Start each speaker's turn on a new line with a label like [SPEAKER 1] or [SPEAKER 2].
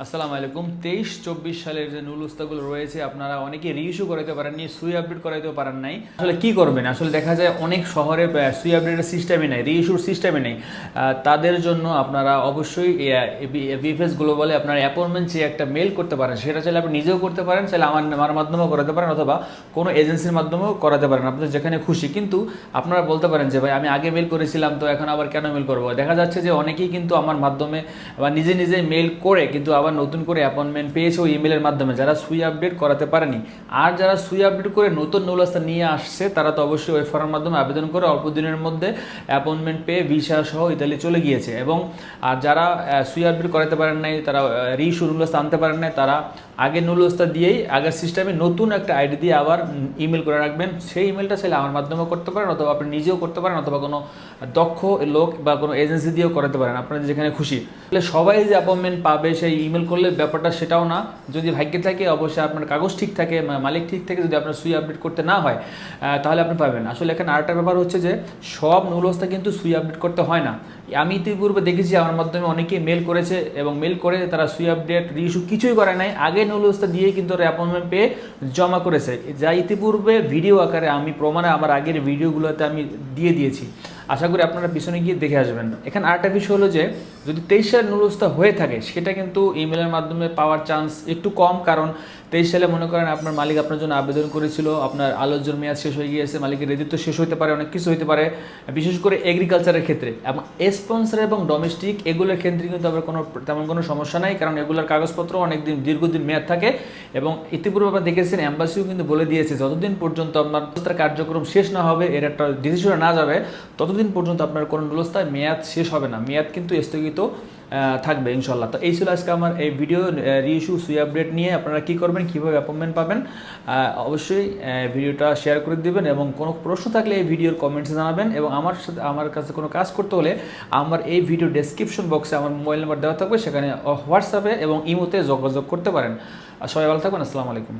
[SPEAKER 1] আসসালামু আলাইকুম। তেইশ, চব্বিশ সালের যে নুল উস্তাগুলো রয়েছে, আপনারা অনেকে রিইস্যু করাইতে পারেননি সুই আপডেট করাইতেও পারেন নাই। আসলে কি করবেন? আসলে দেখা যায় অনেক শহরে সুই আপডেটের সিস্টেমই নেই রিইস্যুর সিস্টেমই নেই। তাদের জন্য আপনারা অবশ্যই বিএফএস গ্লোবালে আপনার অ্যাপয়েন্টমেন্ট চেয়ে একটা মেল করতে পারেন। সেটা চাইলে আপনি নিজেও করতে পারেন, চাইলে আমার আমার মাধ্যমেও করাতে পারেন, অথবা কোনো এজেন্সির মাধ্যমেও করাতে পারেন। আপনার যেখানে খুশি। কিন্তু আপনারা বলতে পারেন যে, ভাই, আমি আগে মেল করেছিলাম, তো এখন আবার কেন মেল করব? দেখা যাচ্ছে যে অনেকেই কিন্তু আমার মাধ্যমে বা নিজে নিজে মেল করে, কিন্তু আবার নতুন করে অ্যাপয়েন্টমেন্ট পেয়েছে ওই ইমেলের মাধ্যমে। যারা সুই আপডেট করাতে পারেনি, আর যারা সুই আপডেট করে নতুন নৌলাস্তা নিয়ে আসছে, তারা তো অবশ্যই ওই ফর্মের মাধ্যমে আবেদন করে অল্প দিনের মধ্যে অ্যাপয়েন্টমেন্ট পেয়ে ভিসা সহ ইতালি চলে গিয়েছে। এবং, আর যারা সুই আপডেট করাতে পারেন নাই, তারা নৌলাস্তা আনতে পারেন নাই, তারা আগের নুলস্তা দিয়েই, আগের সিস্টেমে নতুন একটা আইডি দিয়ে আবার ইমেল করে রাখবেন। সেই ইমেলটা চাইলে আমার মাধ্যমে করতে পারেন অথবা আপনি নিজেও করতে পারেন অথবা কোনো দক্ষ লোক বা কোনো এজেন্সি দিয়েও করাতে পারেন। আপনাদের যেখানে খুশি। তাহলে সবাই যে অ্যাপয়েন্টমেন্ট পাবে সেই ইমেল করলে ব্যাপারটা সেটাও না। যদি ভাগ্যে থাকে, অবশ্যই আপনার কাগজ ঠিক থাকে মালিক ঠিক থাকে, যদি আপনার সুই আপডেট করতে না হয় তাহলে আপনি পাবেন। আসলে এখানে আরেকটা ব্যাপার হচ্ছে যে, সব নুলস্তা কিন্তু সুই আপডেট করতে হয় না। আমি ইতিপূর্বে দেখেছি, আমার মাধ্যমে অনেকেই মেল করেছে এবং মেল করে তারা সুই আপডেট রিইস্যু কিছুই করে নাই। আগে নুলস্তা দিয়ে কিন্তু অ্যাপয়েন্টমেন্ট পেয়ে জমা করেছে। যা ইতিপূর্বে ভিডিও আকারে আমি প্রমাণে আমার আগের ভিডিওগুলোতে আমি দিয়ে দিয়েছি। আশা করি আপনারা পিছনে গিয়ে দেখে আসবেন। এখানে আরেকটা বিষয় হলো যে যদি তেইশ সালের নুলস্তা হয়ে থাকে, সেটা কিন্তু ইমেলের মাধ্যমে পাওয়ার চান্স একটু কম। কারণ তেইশ সালে মনে করেন আপনার মালিক আপনার জন্য আবেদন করেছিল, আপনার আলোচনার মেয়াদ শেষ হয়ে গিয়েছে, মালিকের রেজিত্ব শেষ হতে পারে, অনেক কিছু হতে পারে। বিশেষ করে এগ্রিকালচারের ক্ষেত্রে। এবং স্পন্সর এবং ডোমেস্টিক এগুলোর ক্ষেত্রে কিন্তু আবার কোনো তেমন কোনো সমস্যা নাই, কারণ এগুলোর কাগজপত্র অনেক দিন দীর্ঘদিন মেয়াদ থাকে। এবং ইতিপূর্বে আপনারা দেখেছেন অ্যাম্বাসিও কিন্তু বলে দিয়েছে, যতদিন পর্যন্ত আপনার কার্যক্রম শেষ না হবে, এর একটা ডিসিশনে না যাবে, ততদিন পর্যন্ত আপনার কোনো নুলস্তায় মেয়াদ শেষ হবে না। মেয়াদ কিন্তু স্থগিত আহ, থাকবে ইনশাল্লাহ তো এই ছিল আজকে আমার এই ভিডিও রিইস্যু সুই আপডেট নিয়ে আপনারা কি করবেন কীভাবে অ্যাপয়েন্টমেন্ট পাবেন অবশ্যই ভিডিওটা শেয়ার করে দিবেন এবং কোনো প্রশ্ন থাকলে এই ভিডিওর কমেন্টসে জানাবেন এবং আমার সাথে আমার কাছে কোনো কাজ করতে হলে আমার এই ভিডিও ডেসক্রিপশন বক্সে আমার মোবাইল নাম্বার দেওয়া থাকবে সেখানে হোয়াটসঅ্যাপে এবং ইমোতে যোগাযোগ করতে পারেন। সবাই ভালো থাকবেন আসসালামু আলাইকুম।